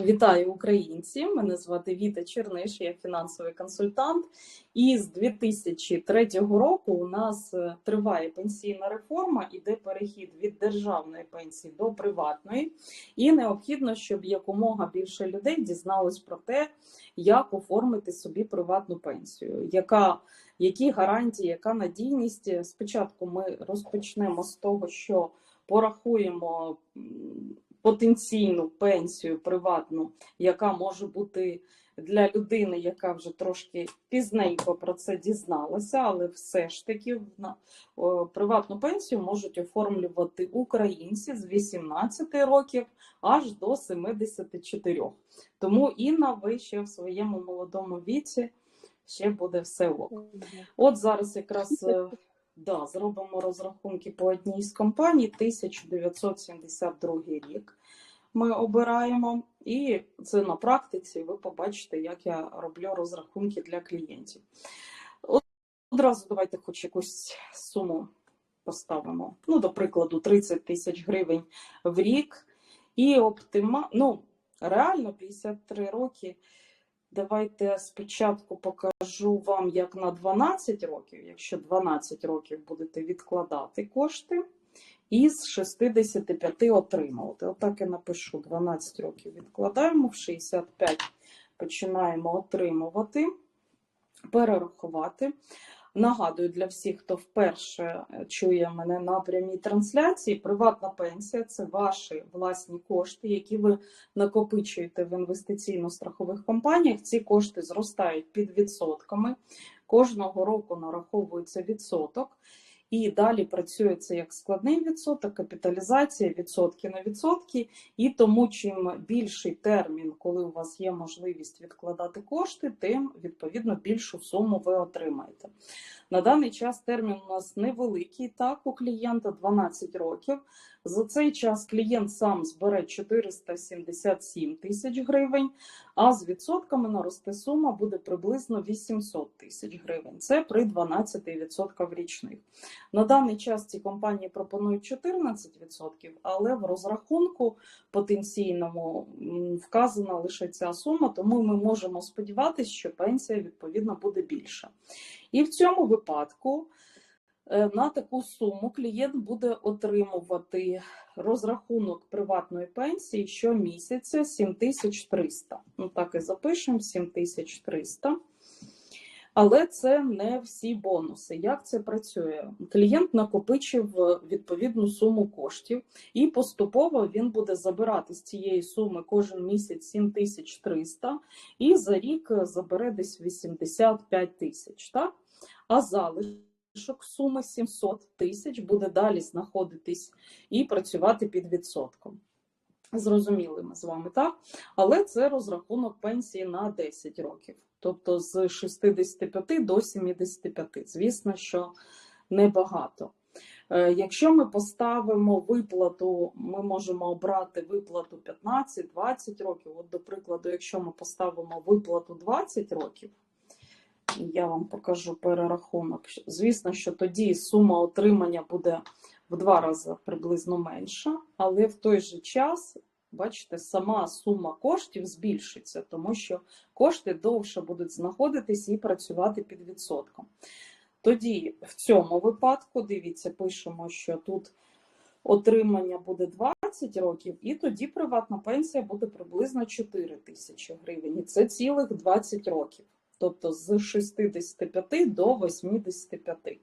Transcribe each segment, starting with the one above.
Вітаю українці! Мене звати Віта Черниш, я фінансовий консультант. І з 2003 року у нас е, триває пенсійна реформа, іде перехід від державної пенсії до приватної, і необхідно, щоб якомога більше людей дізналось про те, як оформити собі приватну пенсію, яка, які гарантії, яка надійність. Спочатку ми розпочнемо з того, що порахуємо. Потенційну пенсію приватну, яка може бути для людини, яка вже трошки пізненько про це дізналася, але все ж таки на приватну пенсію можуть оформлювати українці з 18 років аж до 74. Тому Інна, ви ще в своєму молодому віці ще буде все ок. От зараз якраз е, да, зробимо розрахунки по одній з компаній 1972 рік. Ми обираємо, і це на практиці. Ви побачите, як я роблю розрахунки для клієнтів. Одразу давайте хоч якусь суму поставимо. Ну, до прикладу, 30 тисяч гривень в рік. І оптима... ну, реально 53 роки. Давайте спочатку покажу вам, як на 12 років, якщо 12 років будете відкладати кошти, і з 65 отримувати. Отак я напишу: 12 років відкладаємо, в 65 починаємо отримувати, перерахувати. Нагадую для всіх, хто вперше чує мене на прямій трансляції, приватна пенсія це ваші власні кошти, які ви накопичуєте в інвестиційно-страхових компаніях. Ці кошти зростають під відсотками. Кожного року нараховується відсоток. І далі працює це як складний відсоток, капіталізація, відсотки на відсотки. І тому, чим більший термін, коли у вас є можливість відкладати кошти, тим відповідно більшу суму ви отримаєте. На даний час термін у нас невеликий, так, у клієнта 12 років. За цей час клієнт сам збере 477 тисяч гривень, а з відсотками наросте сума буде приблизно 800 тисяч гривень. Це при 12% річних. На даний час ці компанії пропонують 14%, але в розрахунку потенційному вказана лише ця сума, тому ми можемо сподіватися, що пенсія відповідно буде більша. І в цьому випадку на таку суму клієнт буде отримувати розрахунок приватної пенсії щомісяця 7300. Ну так і запишемо 7300. Але це не всі бонуси. Як це працює? Клієнт накопичив відповідну суму коштів, і поступово він буде забирати з цієї суми кожен місяць 7300, і за рік забере десь 85 тисяч. А залишок суми 700 тисяч буде далі знаходитись і працювати під відсотком. Зрозуміли ми з вами, так? Але це розрахунок пенсії на 10 років, тобто з 65 до 75. Звісно, що небагато. Е, Якщо ми поставимо виплату, ми можемо обрати виплату 15-20 років. От, до прикладу, якщо ми поставимо виплату 20 років, я вам покажу перерахунок. Звісно, що тоді сума отримання буде в два рази приблизно менша, але в той же час, бачите, сама сума коштів збільшиться, тому що кошти довше будуть знаходитись і працювати під відсотком. Тоді в цьому випадку, дивіться, пишемо, що тут отримання буде 20 років, і тоді приватна пенсія буде приблизно 4 тисячі гривень. І це цілих 20 років, тобто з 65 до 85.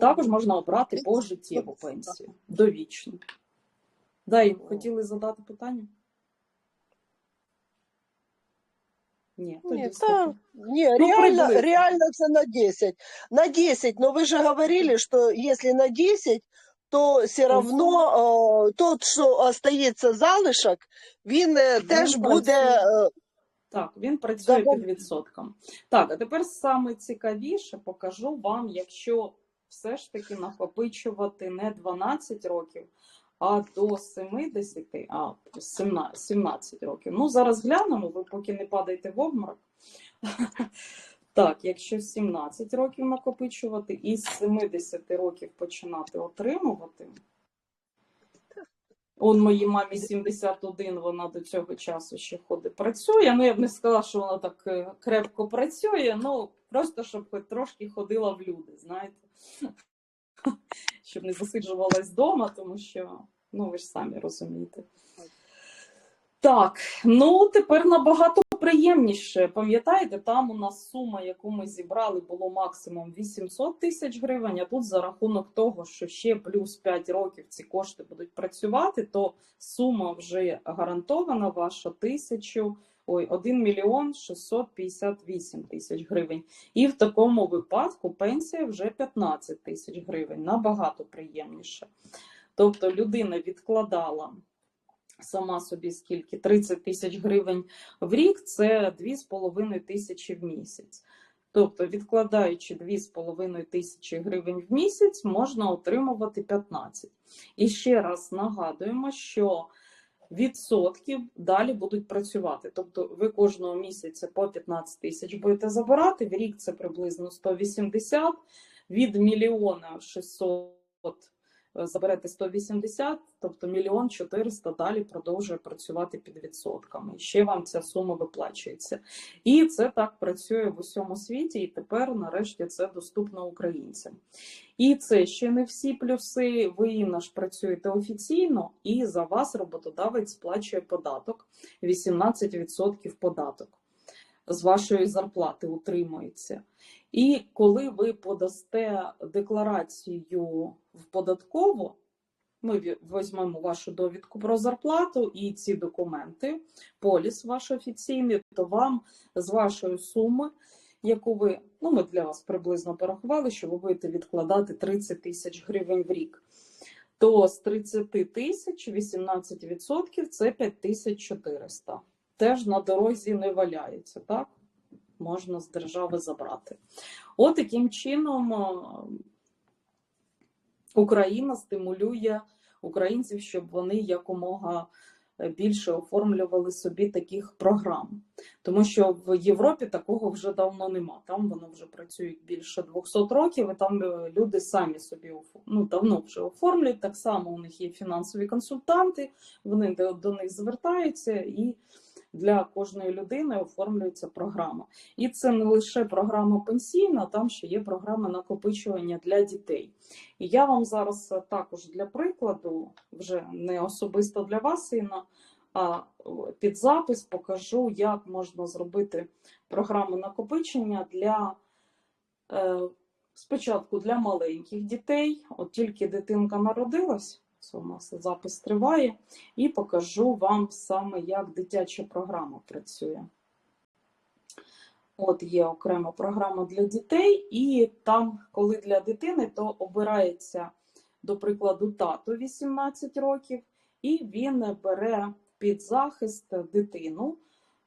Також можна обрати пожиттєву пенсію довічну. Да, їм хотіли задати питання? Ні, Ні, та, ні, Ну, реально, приблизно. реально це на 10. На 10, но вы же говорили, что если на 10, то все равно э, тот, що остається залишок, він е, теж буде е, Так, він працює під відсотком. Так, а тепер саме цікавіше покажу вам, якщо все ж таки накопичувати не 12 років, а до 70, а 17, 17 років. Ну, зараз глянемо, ви поки не падайте в обморок. Так, якщо 17 років накопичувати і з 70 років починати отримувати, Он моїй мамі 71, вона до цього часу ще ходить, працює. Ну, я б не сказала, що вона так е, крепко працює, ну просто щоб хоч трошки ходила в люди, знаєте. Щоб не засиджувалась вдома, тому що, ну ви ж самі розумієте. Так, ну тепер набагато приємніше. Пам'ятаєте, там у нас сума, яку ми зібрали, було максимум 800 тисяч гривень. А тут за рахунок того, що ще плюс 5 років ці кошти будуть працювати, то сума вже гарантована ваша тисячу. Ой, 1 мільйон 658 тисяч гривень. І в такому випадку пенсія вже 15 тисяч гривень. Набагато приємніше. Тобто людина відкладала сама собі скільки 30 тисяч гривень в рік це 2,5 тисячі в місяць. Тобто, відкладаючи 2,5 тисячі гривень в місяць, можна отримувати 15. І ще раз нагадуємо, що відсотків далі будуть працювати. Тобто, ви кожного місяця по 15 тисяч будете забирати, в рік це приблизно 180, від мільйона 600 заберете 180, тобто мільйон 400 далі продовжує працювати під відсотками. Ще вам ця сума виплачується. І це так працює в усьому світі, і тепер, нарешті, це доступно українцям. І це ще не всі плюси. Ви наш працюєте офіційно, і за вас роботодавець сплачує податок 18% податок. З вашої зарплати утримується. І коли ви подасте декларацію в податкову, ми візьмемо вашу довідку про зарплату і ці документи, поліс ваш офіційний, то вам з вашої суми, яку ви, ну ми для вас приблизно порахували, що ви будете відкладати 30 тисяч гривень в рік. То з 30 тисяч 18% це 5400. Теж на дорозі не валяється, так? Можна з держави забрати. От таким чином Україна стимулює українців, щоб вони якомога більше оформлювали собі таких програм, тому що в Європі такого вже давно нема. Там воно вже працює більше 200 років, і там люди самі собі ну, давно вже оформлюють. Так само у них є фінансові консультанти, вони до них звертаються і для кожної людини оформлюється програма. І це не лише програма пенсійна, там ще є програма накопичування для дітей. І я вам зараз також для прикладу, вже не особисто для вас, Інна, а під запис покажу, як можна зробити програму накопичення для. Е, спочатку для маленьких дітей, от тільки дитинка народилась, це у нас запис триває, і покажу вам саме, як дитяча програма працює. От є окрема програма для дітей, і там, коли для дитини, то обирається, до прикладу, тато 18 років, і він бере під захист дитину.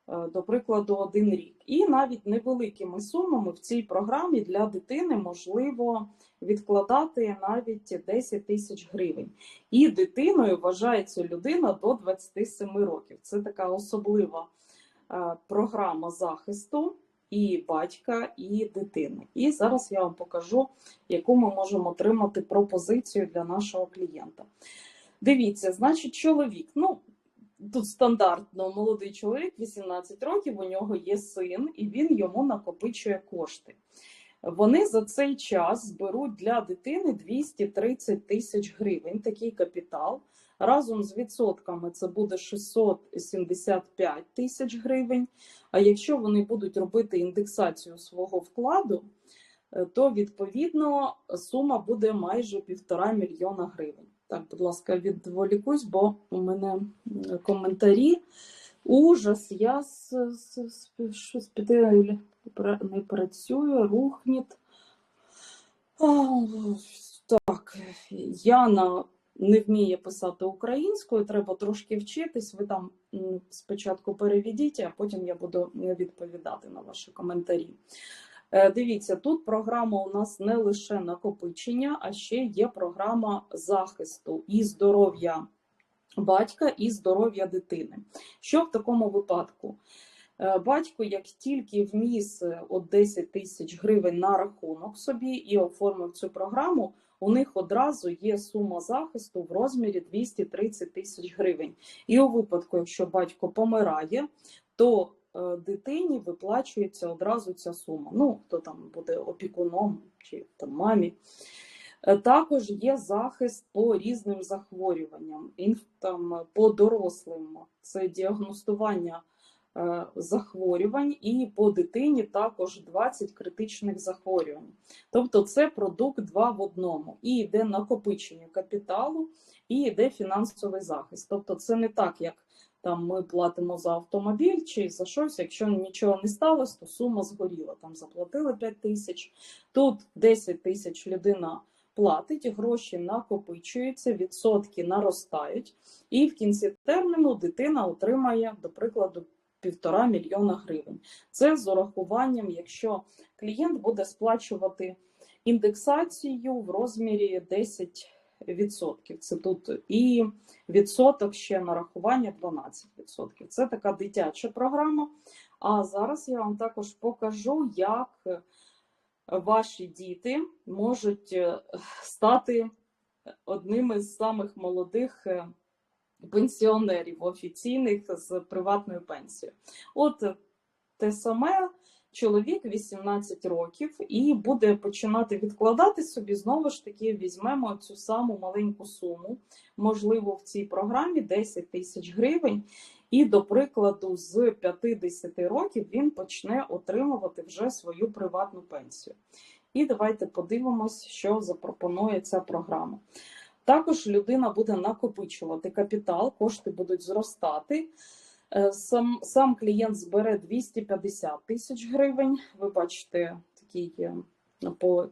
Е, до прикладу, один рік. І навіть невеликими сумами в цій програмі для дитини можливо відкладати навіть 10 тисяч гривень. І дитиною вважається людина до 27 років. Це така особлива е, програма захисту і батька, і дитини. І зараз я вам покажу, яку ми можемо отримати пропозицію для нашого клієнта. Дивіться, значить, чоловік. ну, Тут стандартно молодий чоловік, 18 років, у нього є син, і він йому накопичує кошти. Вони за цей час зберуть для дитини 230 тисяч гривень, такий капітал. Разом з відсотками це буде 675 тисяч гривень. А якщо вони будуть робити індексацію свого вкладу, е, то відповідно сума буде майже півтора мільйона гривень. Так, будь ласка, відволікусь, бо у мене коментарі. Ужас, я щось піде не працюю, рухніт. Так, Яна не вміє писати українською, треба трошки вчитись. Ви там спочатку переведіть, а потім я буду відповідати на ваші коментарі. Е, дивіться, тут програма у нас не лише накопичення, а ще є програма захисту і здоров'я батька, і здоров'я дитини. Що в такому випадку? Е, батько, як тільки вніс от 10 тисяч гривень на рахунок собі і оформив цю програму, у них одразу є сума захисту в розмірі 230 тисяч гривень. І у випадку, якщо батько помирає, то е, дитині виплачується одразу ця сума. Ну, хто там буде опікуном чи там мамі. Е, Також є захист по різним захворюванням, там, е, по дорослим. Це діагностування е, захворювань, і по дитині також 20 критичних захворювань. Тобто це продукт два в одному. І йде накопичення капіталу, і йде фінансовий захист. Тобто це не так, як там ми платимо за автомобіль чи за щось. Якщо нічого не сталося, то сума згоріла. Там заплатили 5 тисяч, тут 10 тисяч людина платить, гроші накопичуються, відсотки наростають, і в кінці терміну дитина отримає, до прикладу, півтора мільйона гривень. Це з урахуванням, якщо клієнт буде сплачувати індексацію в розмірі 10%. Це тут і відсоток ще нарахування 12%. Це така дитяча програма. А зараз я вам також покажу, як ваші діти можуть е, стати одними з самих молодих е, пенсіонерів офіційних з приватною пенсією. От те саме. Чоловік 18 років і буде починати відкладати собі. Знову ж таки, візьмемо цю саму маленьку суму, можливо, в цій програмі 10 тисяч гривень. І, до прикладу, з 50 років він почне отримувати вже свою приватну пенсію. І давайте подивимось, що запропонує ця програма. Також людина буде накопичувати капітал, кошти будуть зростати. Е, Сам, сам клієнт збере 250 тисяч гривень. Ви бачите такий по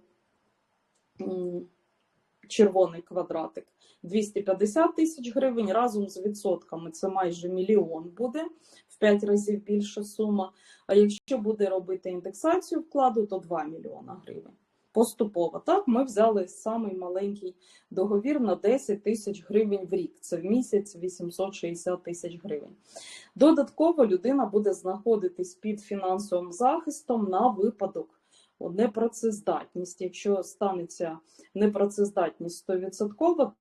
червоний квадратик. 250 тисяч гривень разом з відсотками це майже мільйон буде в 5 разів більша сума. А якщо буде робити індексацію вкладу, то 2 мільйона гривень. Поступово. Так, ми взяли самий маленький договір на 10 тисяч гривень в рік. Це в місяць 860 тисяч гривень. Додатково людина буде знаходитись під фінансовим захистом на випадок непрацездатність. Якщо станеться непрацездатність 100%,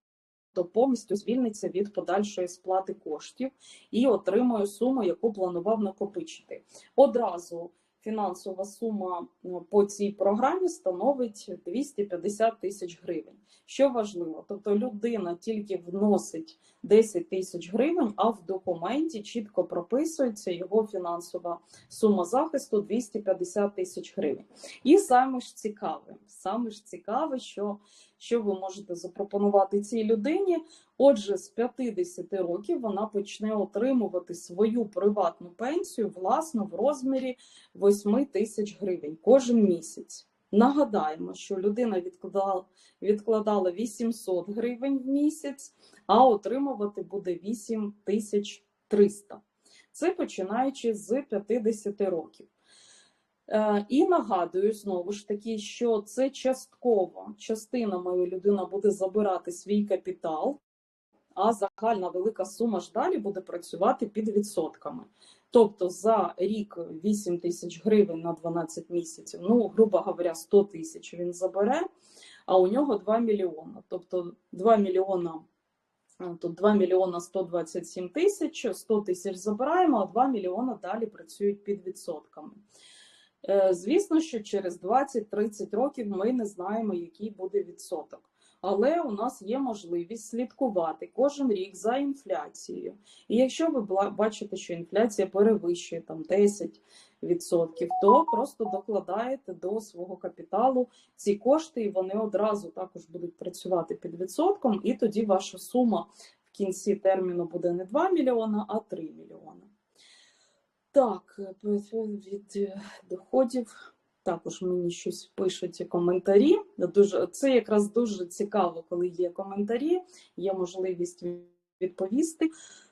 то повністю звільниться від подальшої сплати коштів і отримує суму, яку планував накопичити. Одразу фінансова сума ну, по цій програмі становить 250 тисяч гривень. Що важливо, тобто людина тільки вносить 10 тисяч гривень, а в документі чітко прописується його фінансова сума захисту 250 тисяч гривень. І саме ж цікаве, саме ж цікаве, що, що ви можете запропонувати цій людині. Отже, з 50 років вона почне отримувати свою приватну пенсію власну в розмірі 8 тисяч гривень кожен місяць. Нагадаємо, що людина відкладала 800 гривень в місяць, а отримувати буде 8300. Це починаючи з 50 років. Е, І нагадую знову ж таки, що це частково частина моя людина буде забирати свій капітал, а загальна велика сума ж далі буде працювати під відсотками. Тобто за рік 8 тисяч гривень на 12 місяців, ну, грубо говоря, 100 тисяч він забере, а у нього 2 мільйона. Тобто 2 мільйона, е, тут 2 мільйона 127 тисяч, 100 тисяч забираємо, а 2 мільйона далі працюють під відсотками. Е, Звісно, що через 20-30 років ми не знаємо, який буде відсоток. Але у нас є можливість слідкувати кожен рік за інфляцією. І якщо ви бачите, що інфляція перевищує там 10%, то просто докладаєте до свого капіталу ці кошти, і вони одразу також будуть працювати під відсотком, і тоді ваша сума в кінці терміну буде не 2 мільйона, а 3 мільйони. Так, від е, доходів також мені щось пишуть коментарі. Дуже це якраз дуже цікаво, коли є коментарі, є можливість відповісти.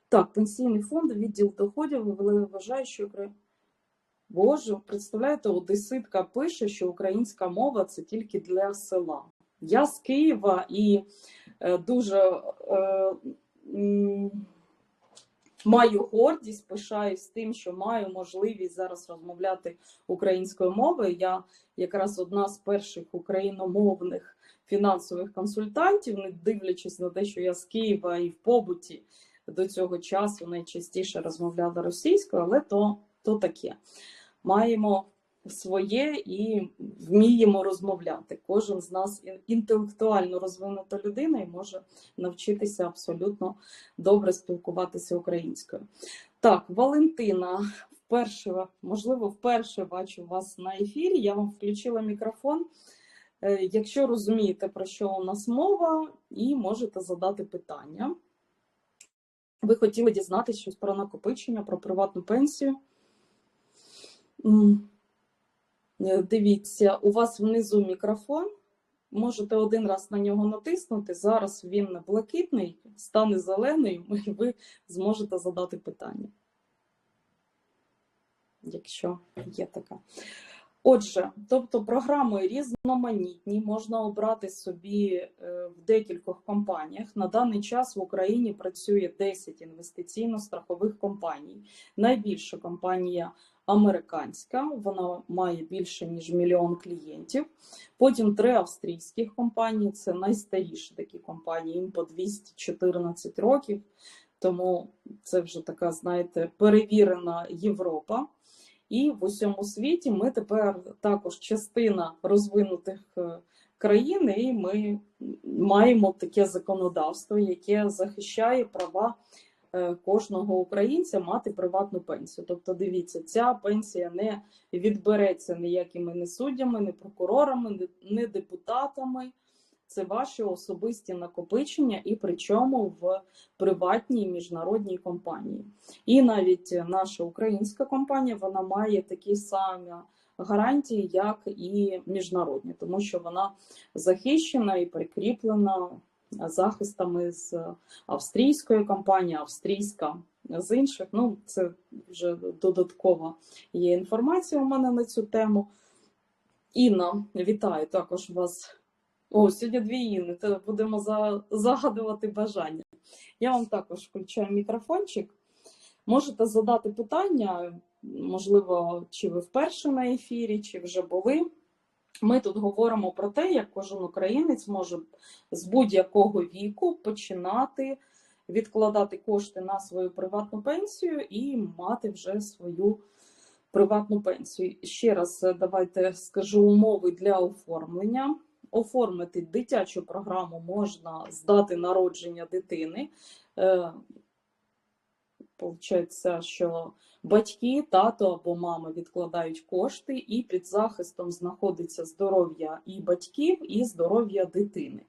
Так, пенсійний фонд, відділ доходів вважає, що Боже, представляєте, одеситка пише, що українська мова це тільки для села. Я з Києва і е, дуже е, маю гордість, пишаюсь тим, що маю можливість зараз розмовляти українською мовою. Я якраз одна з перших україномовних фінансових консультантів, не дивлячись на те, що я з Києва і в побуті до цього часу найчастіше розмовляла російською, але то, то таке. Маємо своє і вміємо розмовляти. Кожен з нас інтелектуально розвинута людина і може навчитися абсолютно добре спілкуватися українською. Так, Валентина, вперше, можливо, вперше бачу вас на ефірі. Я вам включила мікрофон. Е, Якщо розумієте, про що у нас мова, і можете задати питання. Ви хотіли дізнатися щось про накопичення, про приватну пенсію. Е, Дивіться, у вас внизу мікрофон. Можете один раз на нього натиснути. Зараз він блакитний, стане зелений, і ви зможете задати питання. Якщо є така. Отже, тобто програми різноманітні, можна обрати собі е, в декількох компаніях. На даний час в Україні працює 10 інвестиційно-страхових компаній. Найбільша компанія американська, вона має більше ніж мільйон клієнтів. Потім три австрійських компанії, це найстаріші такі компанії, їм по 214 років. Тому це вже така, знаєте, перевірена Європа. І в усьому світі ми тепер також частина розвинутих е, країн, і ми маємо таке законодавство, яке захищає права кожного українця мати приватну пенсію. Тобто, дивіться, ця пенсія не відбереться ніякими не суддями, не прокурорами, не- не депутатами. Це ваші особисті накопичення, і причому в приватній міжнародній компанії. І навіть наша українська компанія вона має такі самі гарантії, як і міжнародні, тому що вона захищена і прикріплена захистами з австрійської компанії, австрійська з інших. Ну, це вже додаткова є інформація у мене на цю тему. Інна, вітаю також вас. О, сьогодні дві Інни, то будемо за- загадувати бажання. Я вам також включаю мікрофончик. Можете задати питання, можливо, чи ви вперше на ефірі, чи вже були. Ми тут говоримо про те, як кожен українець може з будь-якого віку починати відкладати кошти на свою приватну пенсію і мати вже свою приватну пенсію. Ще раз е, давайте скажу умови для оформлення. Оформити дитячу програму можна з дати народження дитини. Получається, що батьки, тато або мама відкладають кошти, і під захистом знаходиться здоров'я і батьків, і здоров'я дитини.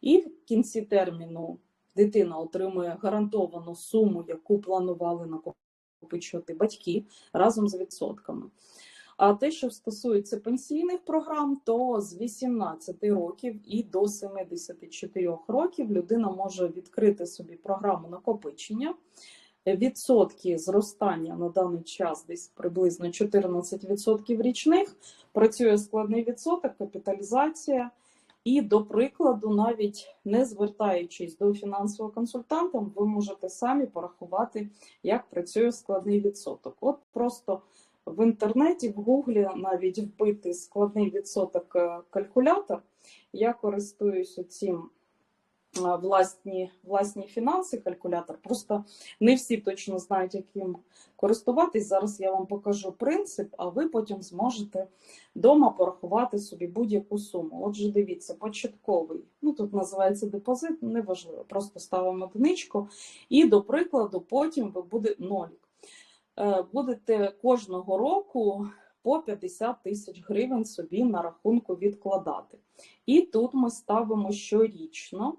І в кінці терміну дитина отримує гарантовану суму, яку планували накопичувати батьки разом з відсотками. А те, що стосується пенсійних програм, то з 18 років і до 74 років людина може відкрити собі програму накопичення. Відсотки зростання на даний час десь приблизно 14% річних. Працює складний відсоток, капіталізація. І, до прикладу, навіть не звертаючись до фінансового консультанта, ви можете самі порахувати, як працює складний відсоток. От просто в інтернеті, в Гуглі навіть вбити складний відсоток е, калькулятор. Я користуюсь цим власні, власні фінанси, калькулятор. Просто не всі точно знають, яким користуватись. Зараз я вам покажу принцип, а ви потім зможете вдома порахувати собі будь-яку суму. Отже, дивіться, початковий. Ну тут називається депозит, неважливо. Просто ставимо одиничку. І, до прикладу, потім ви буде нолік. Е, Будете кожного року по 50 тисяч гривень собі на рахунку відкладати. І тут ми ставимо щорічно.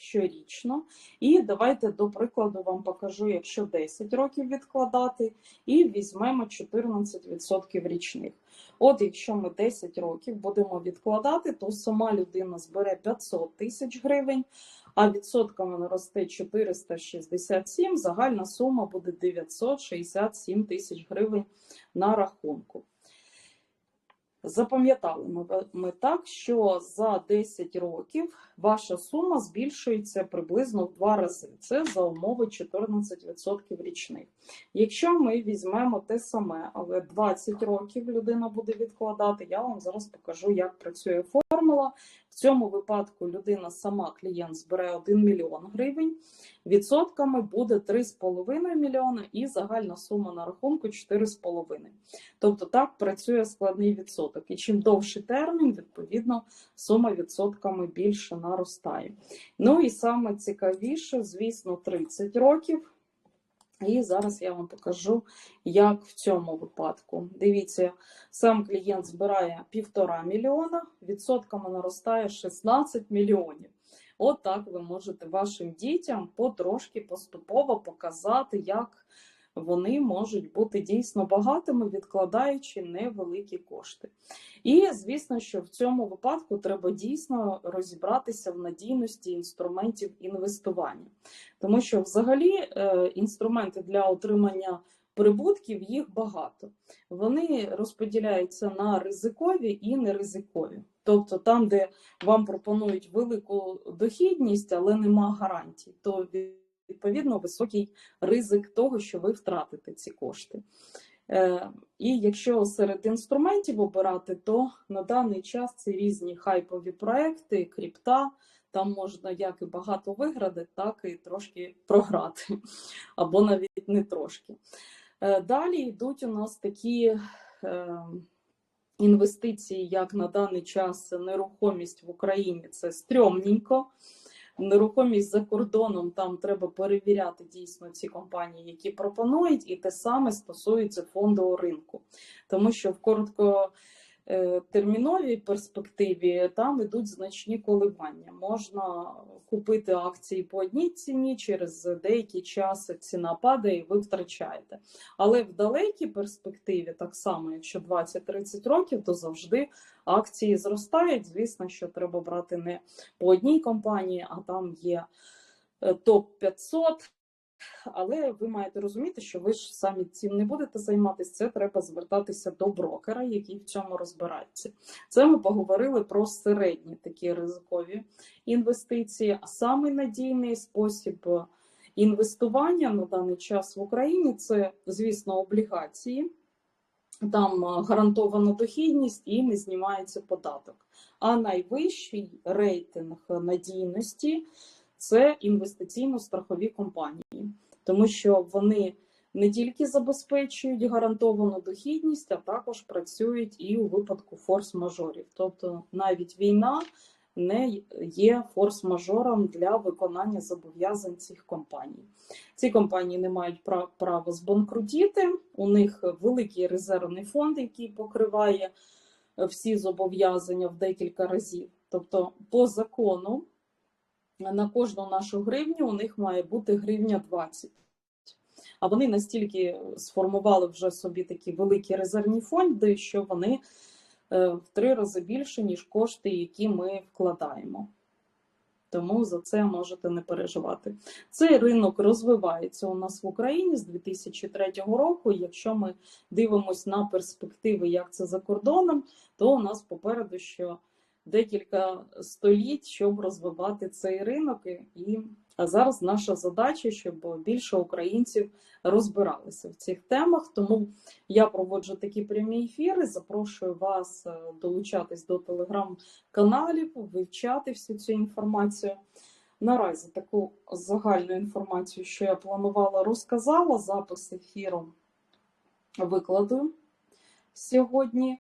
Щорічно. І давайте, до прикладу, вам покажу, якщо 10 років відкладати, і візьмемо 14% річних. От якщо ми 10 років будемо відкладати, то сама людина збере 500 тисяч гривень, а відсотками наросте 467, загальна сума буде 967 тисяч гривень на рахунку. Запам'ятали ми, так, що за 10 років ваша сума збільшується приблизно в два рази. Це за умови 14% річних. Якщо ми візьмемо те саме, але 20 років людина буде відкладати, я вам зараз покажу, як працює формула. В цьому випадку людина сама клієнт збере 1 мільйон гривень, відсотками буде 3,5 мільйона і загальна сума на рахунку 4,5. Тобто так працює складний відсоток. І чим довший термін, відповідно, сума відсотками більше наростає. Ну і саме цікавіше, звісно, 30 років. І зараз я вам покажу, як в цьому випадку. Дивіться, сам клієнт збирає півтора мільйона, відсотками наростає 16 мільйонів. От так ви можете вашим дітям потрошки поступово показати, як вони можуть бути дійсно багатими, відкладаючи невеликі кошти. І звісно, що в цьому випадку треба дійсно розібратися в надійності інструментів інвестування, тому що взагалі е, інструменти для отримання прибутків їх багато. Вони розподіляються на ризикові і неризикові. Тобто там, де вам пропонують велику дохідність, але нема гарантій, то відповідно високий ризик того, що ви втратите ці кошти. Е, І якщо серед інструментів обирати, то на даний час це різні хайпові проекти, крипта. Там можна як і багато виграти, так і трошки програти, або навіть не трошки. Е, Далі йдуть у нас такі е, інвестиції, як на даний час нерухомість в Україні. Це стрьомненько. Нерухомість за кордоном там треба перевіряти дійсно ці компанії, які пропонують, і те саме стосується фондового ринку, тому що в короткотерміновій перспективі там ідуть значні коливання. Можна купити акції по одній ціні, через деякий час ціна падає, і ви втрачаєте. Але в далекій перспективі, так само, якщо 20-30 років, то завжди акції зростають. Звісно, що треба брати не по одній компанії, а там є е, топ 500. Але ви маєте розуміти, що ви ж самі цим не будете займатися. Це треба звертатися до брокера, який в цьому розбирається. Це ми поговорили про середні такі ризикові інвестиції. А самий надійний спосіб інвестування на даний час в Україні це, звісно, облігації. Там е, гарантована дохідність і не знімається податок. А найвищий рейтинг надійності це інвестиційно-страхові компанії, тому що вони не тільки забезпечують гарантовану дохідність, а також працюють і у випадку форс-мажорів. Тобто навіть війна не є форс-мажором для виконання зобов'язань цих компаній. Ці компанії не мають пра- права збанкрутіти, у них великий резервний фонд, який покриває е, всі зобов'язання в декілька разів. Тобто, по закону на кожну нашу гривню у них має бути гривня 20. А вони настільки сформували вже собі такі великі резервні фонди, що вони е, в три рази більше, ніж кошти, які ми вкладаємо. Тому за це можете не переживати. Цей ринок розвивається у нас в Україні з 2003 року. Якщо ми дивимося на перспективи, як це за кордоном, то у нас попереду що декілька століть, щоб розвивати цей ринок. І зараз наша задача, щоб більше українців розбиралися в цих темах. Тому я проводжу такі прямі ефіри. Запрошую вас е, долучатись до телеграм-каналів, вивчати всю цю інформацію. Наразі таку загальну інформацію, що я планувала, розказала. Запис ефіру викладу сьогодні.